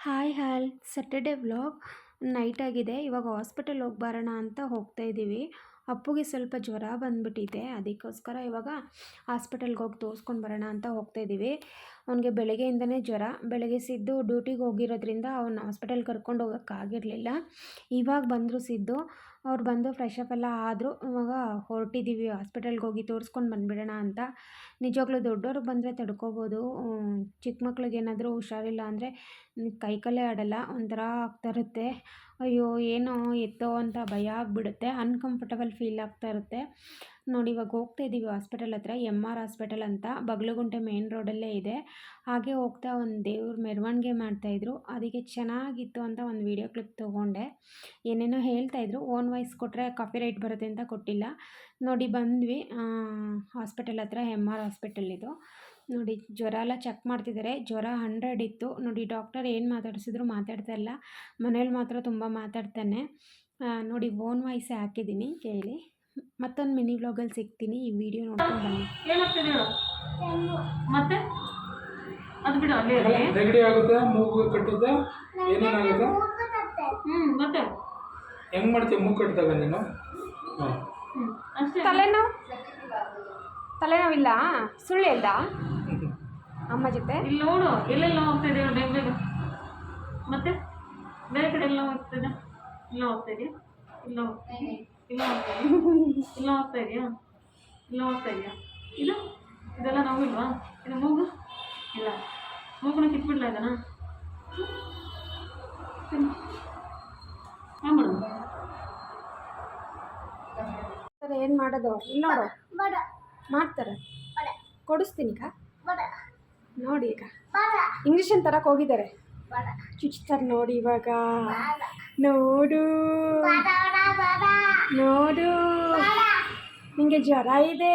Hi hi. Saturday vlog night ಆಗಿದೆ. ಇವಾಗ hospital ಹೋಗಿ ಬರೋಣ ಅಂತ ಹೋಗ್ತಾ ಇದ್ದೀವಿ ಅಪ್ಪುಗೆ ಸ್ವಲ್ಪ ಜ್ವರ ಬಂದ್ಬಿಟ್ಟಿದೆ. ಅದಕ್ಕೋಸ್ಕರ ಇವಾಗ ಹಾಸ್ಪಿಟಲ್ಗೆ ಹೋಗಿ ತೋರಿಸ್ಕೊಂಡು ಬರೋಣ ಅಂತ ಹೋಗ್ತಾ ಇದ್ದೀವಿ ಅವನಿಗೆ ಬೆಳಗ್ಗೆಯಿಂದನೇ ಜ್ವರ. ಬೆಳಗ್ಗೆ ಸಿದ್ದು ಡ್ಯೂಟಿಗೆ ಹೋಗಿರೋದ್ರಿಂದ ಅವ್ನು ಹಾಸ್ಪಿಟಲ್ ಕರ್ಕೊಂಡು ಹೋಗೋಕ್ಕಾಗಿರಲಿಲ್ಲ ಇವಾಗ ಬಂದರೂ ಸಿದ್ದು. ಅವ್ರು ಬಂದು ಫ್ರೆಶ್ ಅಪ್ ಎಲ್ಲ ಆದರೂ ಇವಾಗ ಹೊರಟಿದ್ದೀವಿ ಹಾಸ್ಪಿಟಲ್ಗೆ ಹೋಗಿ ತೋರಿಸ್ಕೊಂಡು ಬಂದುಬಿಡೋಣ ಅಂತ. ನಿಜವಾಗ್ಲೂ ದೊಡ್ಡವ್ರಿಗೆ ಬಂದರೆ ತಡ್ಕೋಬೋದು. ಚಿಕ್ಕ ಮಕ್ಳಿಗೆ ಏನಾದರೂ ಹುಷಾರಿಲ್ಲ ಅಂದರೆ ಕೈಕಲ್ಲೇ ಆಡೋಲ್ಲ ಆಡಲ್ಲ. ಒಂಥರ ಆಗ್ತಾ ಇರುತ್ತೆ. ಅಯ್ಯೋ, ಏನೋ ಎತ್ತೋ ಅಂತ ಭಯ ಆಗಿಬಿಡುತ್ತೆ. ಅನ್ಕಂಫರ್ಟಬಲ್ ಫೀಲ್ ಆಗ್ತಾ ಇರುತ್ತೆ. ನೋಡಿ, ಇವಾಗ ಹೋಗ್ತಾ ಇದ್ದೀವಿ ಹಾಸ್ಪಿಟಲ್ ಹತ್ರ ಎಂ ಆರ್ ಹಾಸ್ಪಿಟಲ್ ಅಂತ. ಬಗಲಗುಂಟೆ ಮೇನ್ ರೋಡಲ್ಲೇ ಇದೆ. ಹಾಗೆ ಹೋಗ್ತಾ ಒಂದು ದೇವ್ರ ಮೆರವಣಿಗೆ ಮಾಡ್ತಾಯಿದ್ರು ಅದಕ್ಕೆ ಚೆನ್ನಾಗಿತ್ತು ಅಂತ ಒಂದು ವೀಡಿಯೋ ಕ್ಲಿಪ್ ತೊಗೊಂಡೆ. ಏನೇನೋ ಹೇಳ್ತಾಯಿದ್ರು ಓನ್ ವಾಯ್ಸ್ ಕೊಟ್ಟರೆ ಕಾಫಿ ರೈಟ್ ಬರುತ್ತೆ ಅಂತ ಕೊಟ್ಟಿಲ್ಲ. ನೋಡಿ, ಬಂದ್ವಿ ಹಾಸ್ಪಿಟಲ್ ಹತ್ರ ಎಂ ಆರ್ ಹಾಸ್ಪಿಟಲ್ ಇದು. ನೋಡಿ ಜ್ವರ ಎಲ್ಲ ಚೆಕ್ ಮಾಡ್ತಿದ್ದಾರೆ. ಜ್ವರ ಹಂಡ್ರೆಡ್ ಇತ್ತು. ನೋಡಿ ಡಾಕ್ಟರ್ ಏನು ಮಾತಾಡಿಸಿದ್ರು ಮಾತಾಡ್ತಾ ಇಲ್ಲ. ಮನೇಲಿ ಮಾತ್ರ ತುಂಬ ಮಾತಾಡ್ತಾನೆ. ನೋಡಿ ಓನ್ ವಾಯ್ಸೇ ಹಾಕಿದ್ದೀನಿ ಕೇಳಿ. ಮತ್ತೊಂದು ಮಿನಿ ವ್ಲಾಗಲ್ಲಿ ಸಿಗ್ತೀನಿ. ಈ ವಿಡಿಯೋ ನೋಡ್ಕೊಂಡು ಬನ್ನಿ. ಮತ್ತೆ? ಅದು ಬಿಡು ಅಲ್ಲಿ ಇರಲಿ ನೆಗಡಿ ಆಗುತ್ತೆ? ಮೂಗು ಕಟ್ಟುತ್ತೆ? ಏನೇನಾಗುತ್ತೆ? ಹ್ಮ್ ಮತ್ತೆ? ಹೆಂಗ್ ಮಾಡ್ತೀವಿ ಮೂಗು ಕಟ್ಟಿದಾಗ ನೀನು? ಹಾಂ. ಹ್ಮ್ ಅಷ್ಟೇ. ತಲೆನೋವು? ತಲೆನೋವಿಲ್ಲ? ಸುಳ್ಳು ಹೇಳ್ದ? ಅಮ್ಮ ಜೊತೆ? ಇಲ್ಲಿ ನೋಡು ಎಲ್ಲೆಲ್ಲ ಹೋಗ್ತಾ ಇದೆ ಬೇಗ ಬೇಗ. ಮತ್ತೆ? ಬೇರೆ ಕಡೆ ಎಲ್ಲ ಹೋಗ್ತಾ ಇದೆ ಇಲ್ಲ ಹೋಗ್ತಾ ಇದೆಯಾ? ಇಲ್ಲ ಹೋಗ್ತಾ ಇದೆಯಾ? ಇಲ್ಲ ಹೋಗ್ತಾ ಇದೆಯಾ? ಇಲ್ಲ ಹೋಗ್ತಾ ಇದೆಯಾ? ಇಲ್ಲ ಹೋಗ್ತಾ ಇದೆಯಾ? ಇದು? ಇದೆಲ್ಲ ನೋವಿಲ್ವಾ ಇದು ಮೂಗು? ಇಲ್ಲ. ಮೂಗುನ ಕಿತ್ಬಿಡ್ಲ ಇದನ್ನ? ಹಾಂ ಮಾಡೋದು? ಸರ್ ಏನು ಮಾಡೋದು? ಇಲ್ಲಿ ನೋಡು. ಮಾಡ್ತಾರೆ. ಕೊಡಿಸ್ತೀನಿ ಕಾ? ನೋಡಿ ಈಗ. ಇಂಗ್ಲೀಷನ್ ತರಕ್ಕೆ ಹೋಗಿದ್ದಾರೆ? ಚುಚ್ತಾರೆ ನೋಡಿ ಇವಾಗ. ನೋಡು. ನೋಡು. ನಿಮಗೆ ಜ್ವರ ಇದೆ.